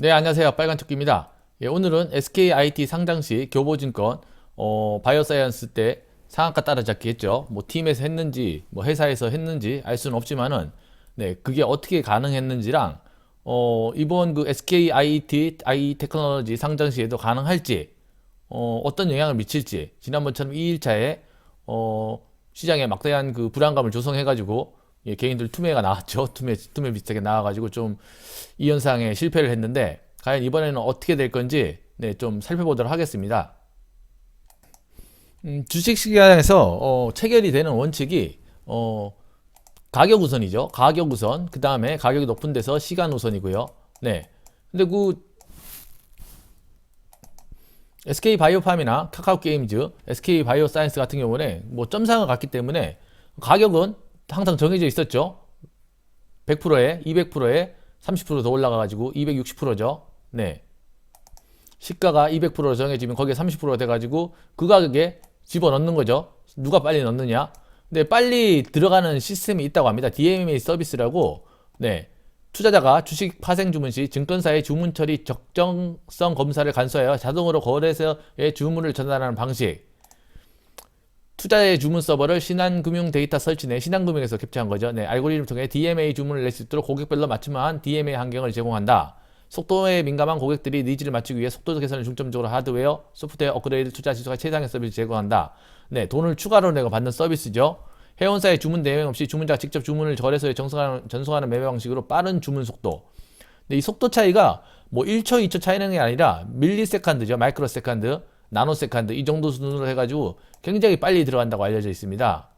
네, 안녕하세요. 빨간토끼입니다. 예, 오늘은 SKIT 상장 시 교보증권 어, 바이오사이언스 때 상한가 따라잡기 했죠. 뭐 팀에서 했는지 뭐 회사에서 했는지 알 수는 없지만은 네, 그게 어떻게 가능했는지랑 어, 이번 그 SKIT I 테크놀로지 상장 시에도 가능할지 어, 어떤 영향을 미칠지 지난번처럼 2일차에 어, 시장에 막대한 그 불안감을 조성해 가지고 예, 개인들 투매가 나왔죠. 투매 투매 비슷하게 나와가지고 좀 이 현상에 실패를 했는데 과연 이번에는 어떻게 될 건지 네, 좀 살펴보도록 하겠습니다. 음, 주식 시장에서 어, 체결이 되는 원칙이 어, 가격 우선이죠. 가격 우선. 그 다음에 가격이 높은 데서 시간 우선이고요. 네. 근데 그 SK 바이오팜이나 카카오 게임즈, SK 바이오 사이언스 같은 경우는 뭐 점상을 갔기 때문에 가격은 항상 정해져 있었죠. 100%에 200%에 30%더 올라가가지고 260%죠. 네. 시가가 200% 정해지면 거기에 30%가 돼가지고 그 가격에 집어넣는 거죠. 누가 빨리 넣느냐. 근데 빨리 들어가는 시스템이 있다고 합니다. DMA 서비스라고 네. 투자자가 주식 파생 주문 시 증권사의 주문 처리 적정성 검사를 간소하여 자동으로 거래소에 주문을 전달하는 방식. 투자의 주문 서버를 신한금융 데이터 설치 내 신한금융에서 캡처한 거죠. 네, 알고리즘을 통해 DMA 주문을 낼 수 있도록 고객별로 맞춤한 DMA 환경을 제공한다. 속도에 민감한 고객들이 니즈를 맞추기 위해 속도 개선을 중점적으로 하드웨어, 소프트웨어 업그레이드 투자 지수가 최상의 서비스 제공한다. 네, 돈을 추가로 내고 받는 서비스죠. 회원사의 주문 대행 없이 주문자가 직접 주문을 거래소에 전송하는, 전송하는 매매 방식으로 빠른 주문 속도. 근데 이 속도 차이가 뭐 1초, 2초 차이는 게 아니라 밀리세컨드죠. 마이크로 세컨드, 나노 세컨드 이 정도 수준으로 해가지고 굉장히 빨리 들어간다고 알려져 있습니다.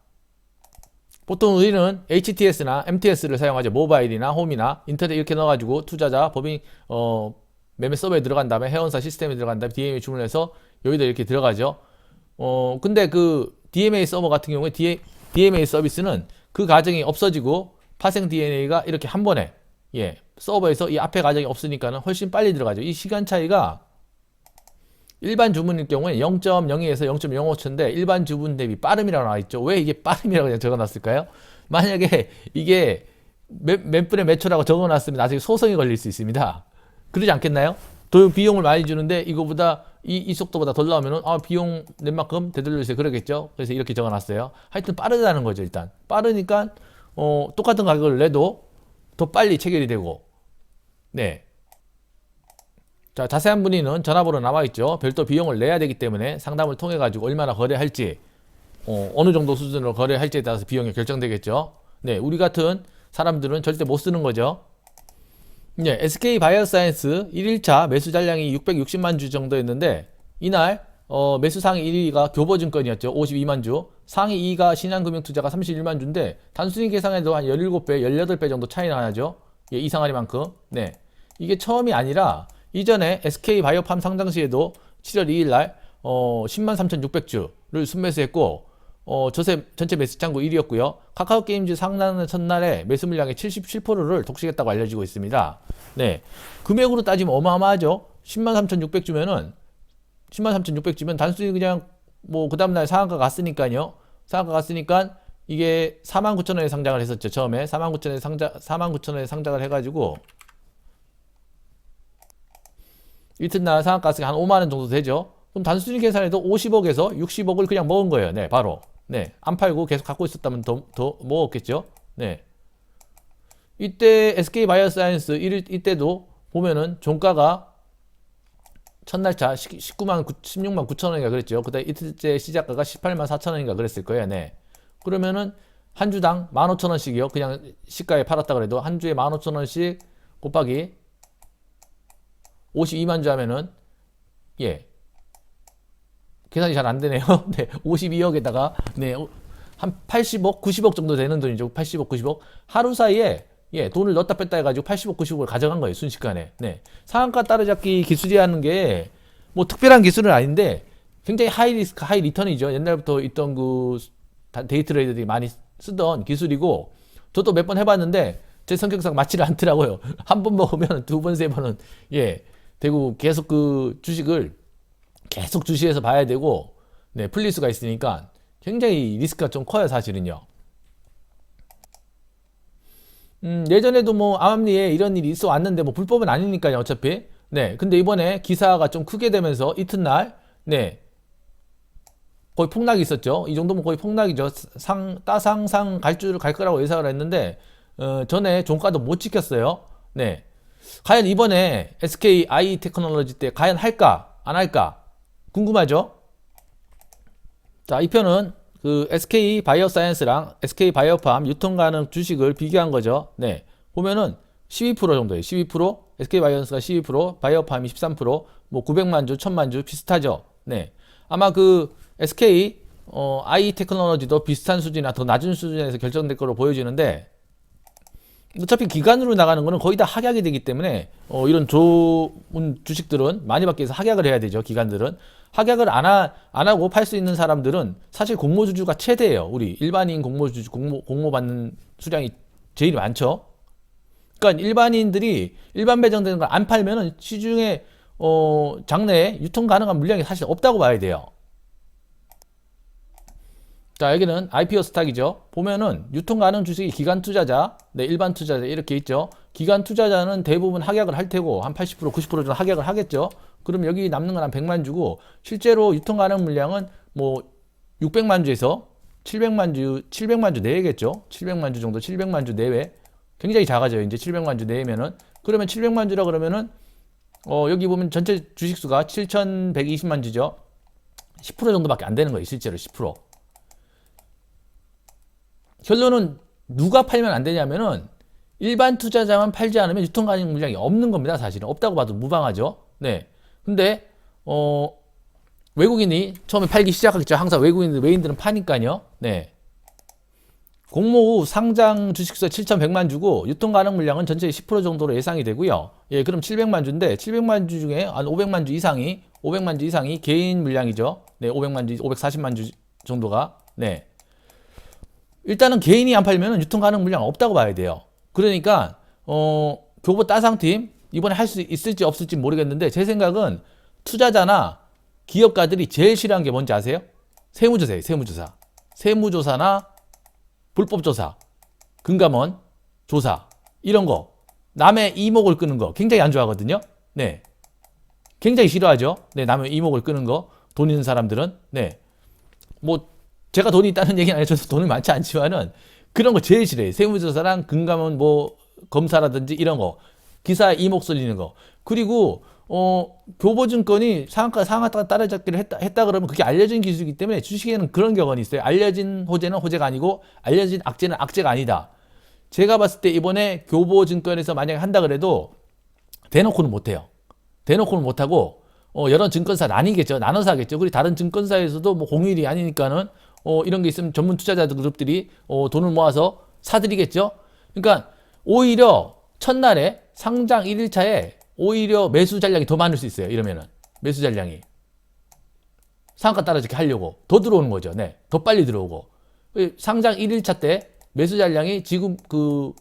보통 우리는 HTS나 MTS를 사용하죠. 모바일이나 홈이나 인터넷 이렇게 넣어가지고 투자자, 법인, 어, 매매 서버에 들어간 다음에 회원사 시스템에 들어간 다음에 DMA 주문해서 여기다 이렇게 들어가죠. 어, 근데 그 DMA 서버 같은 경우에 DMA 서비스는 그 과정이 없어지고 파생 DNA가 이렇게 한 번에 예, 서버에서 이 앞에 과정이 없으니까는 훨씬 빨리 들어가죠. 이 시간 차이가 일반 주문일 경우에 0.02에서 0.05초인데 일반 주문 대비 빠름이라고 나와 있죠. 왜 이게 빠름이라고 그냥 적어놨을까요? 만약에 이게 몇, 몇 분의 몇 초라고 적어놨으면 나중에 소송이 걸릴 수 있습니다. 그러지 않겠나요? 도 비용을 많이 주는데 이거보다 이, 이 속도보다 덜 나오면은 아 비용 낸 만큼 되돌려주세요 그러겠죠. 그래서 이렇게 적어놨어요. 하여튼 빠르다는 거죠 일단 빠르니까 어, 똑같은 가격을 내도 더 빨리 체결이 되고 네 자, 자세한 문의는 전화번호 나와 있죠. 별도 비용을 내야 되기 때문에 상담을 통해 가지고 얼마나 거래할지 어, 어느 정도 수준으로 거래할지에 따라서 비용이 결정되겠죠. 네, 우리 같은 사람들은 절대 못 쓰는 거죠. 네, SK 바이오사이언스 1일차 매수 잔량이 660만 주 정도였는데 이날 어, 매수 상위 1위가 교보증권이었죠. 52만 주. 상위 2위가 신한금융투자가 31만 주인데 단순히 계산해도 한 17배, 18배 정도 차이가 나죠. 예, 이상하리만큼. 네. 이게 처음이 아니라 이전에 SK 바이오팜 상장 시에도 7월 2일 날 어, 10만 3,600주를 순매수했고 어, 저세 전체 매수 창구 1위였고요. 카카오 게임즈 상단의 첫날에 매수 물량의 77%를 독식했다고 알려지고 있습니다. 네. 금액으로 따지면 어마어마하죠. 10만 3,600주면은 10만 3,600주면 단순히 그냥 뭐 그 다음 날 상한가 갔으니까요. 상한가 갔으니까 이게 4만 9천 원에 상장을 했었죠. 처음에 4만 9천 원에 상장 4만 9천 원에 상장을 해 가지고 이튿날 상한가스가 한 5만 원 정도 되죠. 그럼 단순히 계산해도 50억에서 60억을 그냥 먹은 거예요. 네, 바로. 네, 안 팔고 계속 갖고 있었다면 더, 더 먹었겠죠. 네. 이때 SK 바이오사이언스 이때도 보면은 종가가 첫날차 19만 9, 16만 9천 원인가 그랬죠. 그다음 이틀째 시작가가 18만 4천 원인가 그랬을 거예요. 네. 그러면은 한 주당 15,000원씩이요. 그냥 시가에 팔았다 그래도 한 주에 15,000원씩 곱하기 52만 주 하면은 예 계산이 잘 안 되네요. 네, 52억에다가 네, 한 80억, 90억 정도 되는 돈이죠. 80억, 90억. 하루 사이에 예, 돈을 넣었다 뺐다 해 가지고 80억, 90억을 가져간 거예요. 순식간에. 네. 상한가 따라잡기 기술이라는 게 뭐 특별한 기술은 아닌데 굉장히 하이 리스크, 하이 리턴이죠. 옛날부터 있던 그 데이 트레이더들이 많이 쓰던 기술이고 저도 몇 번 해봤는데 제 성격상 맞지를 않더라고요. 한 번 먹으면 두 번, 세 번은 예, 되고 계속 그 주식을 계속 주시해서 봐야 되고 네, 풀릴 수가 있으니까 굉장히 리스크가 좀 커요, 사실은요. 음, 예전에도 뭐 암암리에 이런 일이 있어 왔는데 뭐 불법은 아니니까요, 어차피. 네. 근데 이번에 기사가 좀 크게 되면서 이튿날, 네. 거의 폭락이 있었죠. 이 정도면 거의 폭락이죠. 상, 따상상 갈 줄을 갈 거라고 예상을 했는데, 어, 전에 종가도 못 지켰어요. 네. 과연 이번에 SK i 테크놀로지 때 과연 할까? 안 할까? 궁금하죠? 자, 이 편은 그 SK 바이오사이언스랑 SK 바이오팜 유통 가능 주식을 비교한 거죠. 네. 보면은 12% 정도예요. 12%, SK 바이오사이언스가 12%, 바이오팜이 13%, 뭐 900만 주, 1000만 주 비슷하죠. 네. 아마 그 SK 어, i 테크놀로지도 비슷한 수준이나 더 낮은 수준에서 결정될 거로 보여지는데 어차피 기간으로 나가는 거는 거의 다 하락이 되기 때문에 어, 이런 좋은 주식들은 많이 받기 위해서 하락을 해야 되죠. 기관들은 하락을 안, 하, 안 하고 팔 수 있는 사람들은 사실 공모주주가 최대예요. 우리 일반인 공모주주 공모, 공모 받는 수량이 제일 많죠. 그러니까 일반인들이 일반 배정되는 걸 안 팔면은 시중에 어, 장내에 유통 가능한 물량이 사실 없다고 봐야 돼요. 자, 여기는 IPO 스탁이죠. 보면은 유통 가능 주식이 기간 투자자, 네, 일반 투자자 이렇게 있죠. 기간 투자자는 대부분 하락을 할 테고 한 80% 90% 정도 하락을 하겠죠. 그럼 여기 남는 건 한 100만 주고 실제로 유통 가능 물량은 뭐 600만 주에서 700만 주 700만 주 내외겠죠. 700만 주 정도 700만 주 내외. 굉장히 작아져요. 이제 700만 주 내외면은 그러면 700만 주라 그러면은 어, 여기 보면 전체 주식 수가 7,120만 주죠. 10% 정도밖에 안 되는 거예요. 실제로 10%. 결론은 누가 팔면 안 되냐면은 일반 투자자만 팔지 않으면 유통 가능 물량이 없는 겁니다. 사실은 없다고 봐도 무방하죠. 네. 근데 어 외국인이 처음에 팔기 시작하겠죠. 항상 외국인들 외인들은 파니까요. 네. 공모 후 상장 주식수 7,100만 주고 유통 가능 물량은 전체의 10% 정도로 예상이 되고요. 예, 그럼 700만 주인데 700만 주 중에 한 500만 주 이상이 500만 주 이상이 개인 물량이죠. 네, 500만 주 540만 주 정도가 네. 일단은 개인이 안 팔면 유통 가능 물량 없다고 봐야 돼요. 그러니까 어, 교보 따상팀 이번에 할 수 있을지 없을지 모르겠는데 제 생각은 투자자나 기업가들이 제일 싫어하는 게 뭔지 아세요? 세무조사예요. 세무조사. 세무조사나 불법조사, 금감원 조사 이런 거 남의 이목을 끄는 거 굉장히 안 좋아하거든요. 네, 굉장히 싫어하죠. 네, 남의 이목을 끄는 거 돈 있는 사람들은 네, 뭐 제가 돈이 있다는 얘기는 아니죠. 저도 돈이 많지 않지만은 그런 거 제일 싫어해요. 세무조사랑 금감원 뭐 검사라든지 이런 거 기사에 이목 쏠리는 거 그리고 어 교보증권이 상한가 상한가 따라잡기를 했다 했다 그러면 그게 알려진 기술이기 때문에 주식에는 그런 경험이 있어요. 알려진 호재는 호재가 아니고 알려진 악재는 악재가 아니다. 제가 봤을 때 이번에 교보증권에서 만약에 한다 그래도 대놓고는 못해요. 대놓고는 못하고 어, 여러 증권사 나뉘겠죠. 나눠서 하겠죠. 그리고 다른 증권사에서도 뭐 공휴일이 아니니까는 어, 이런 게 있으면 전문 투자자들 그룹들이 어, 돈을 모아서 사들이겠죠. 그러니까 오히려 첫날에 상장 1일차에 오히려 매수 잔량이 더 많을 수 있어요. 이러면은 매수 잔량이 상한가 따라잡기 하려고 더 들어오는 거죠. 네, 더 빨리 들어오고 상장 1일차 때 매수 잔량이 지금 그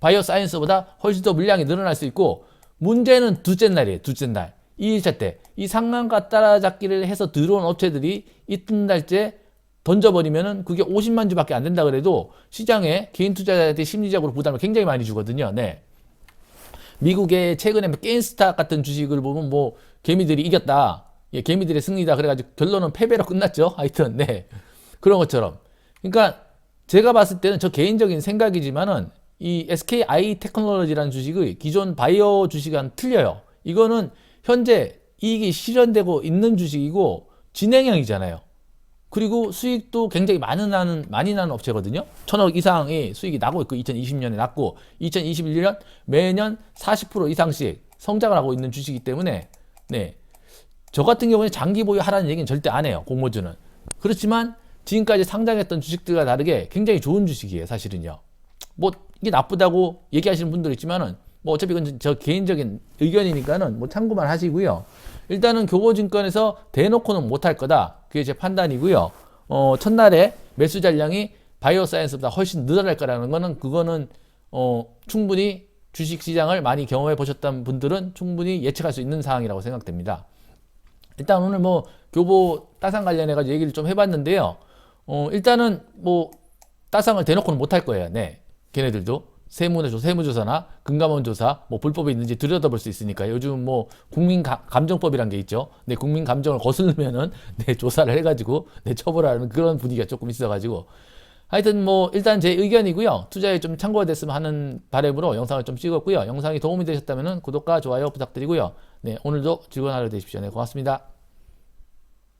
바이오 사이언스보다 훨씬 더 물량이 늘어날 수 있고 문제는 둘째 날이에요. 둘째 날 2일차 때 이 상한가 따라잡기를 해서 들어온 업체들이 이튿날째 던져버리면은 그게 50만 주밖에 안 된다 그래도 시장에 개인 투자자한테 심리적으로 부담을 굉장히 많이 주거든요. 네. 미국의 최근에 게임스타 같은 주식을 보면 뭐 개미들이 이겼다. 예, 개미들의 승리다. 그래가지고 결론은 패배로 끝났죠. 하여튼, 네. 그런 것처럼. 그러니까 제가 봤을 때는 저 개인적인 생각이지만은 이 SKI 테크놀로지라는 주식의 기존 바이오 주식과는 틀려요. 이거는 현재 이익이 실현되고 있는 주식이고 진행형이잖아요. 그리고 수익도 굉장히 많이 나는 많이 나는 업체거든요. 천억 이상의 수익이 나고 있고 2020년에 났고 2021년 매년 40% 이상씩 성장을 하고 있는 주식이기 때문에 네. 저 같은 경우에 장기 보유하라는 얘기는 절대 안 해요. 공모주는. 그렇지만 지금까지 상장했던 주식들과 다르게 굉장히 좋은 주식이에요. 사실은요. 뭐 이게 나쁘다고 얘기하시는 분들 있지만은 뭐 어차피 이건 저 개인적인 의견이니까는 뭐 참고만 하시고요. 일단은 교보증권에서 대놓고는 못할 거다. 그게 제 판단이고요. 어, 첫날에 매수 잔량이 바이오 사이언스보다 훨씬 늘어날 거라는 거는 그거는 어, 충분히 주식 시장을 많이 경험해 보셨던 분들은 충분히 예측할 수 있는 사항이라고 생각됩니다. 일단 오늘 뭐 교보 따상 관련해 가지고 얘기를 좀 해봤는데요. 어, 일단은 뭐 따상을 대놓고는 못할 거예요. 네, 걔네들도 세무나 조, 세무조사나 금감원 조사, 뭐 불법이 있는지 들여다볼 수 있으니까 요즘 뭐 국민 가- 감정법이란 게 있죠. 네, 국민 감정을 거슬르면은 네, 조사를 해가지고 네, 처벌하는 그런 분위기가 조금 있어가지고 하여튼 뭐 일단 제 의견이고요. 투자에 좀 참고가 됐으면 하는 바람으로 영상을 좀 찍었고요. 영상이 도움이 되셨다면 구독과 좋아요 부탁드리고요. 네, 오늘도 즐거운 하루 되십시오. 네, 고맙습니다.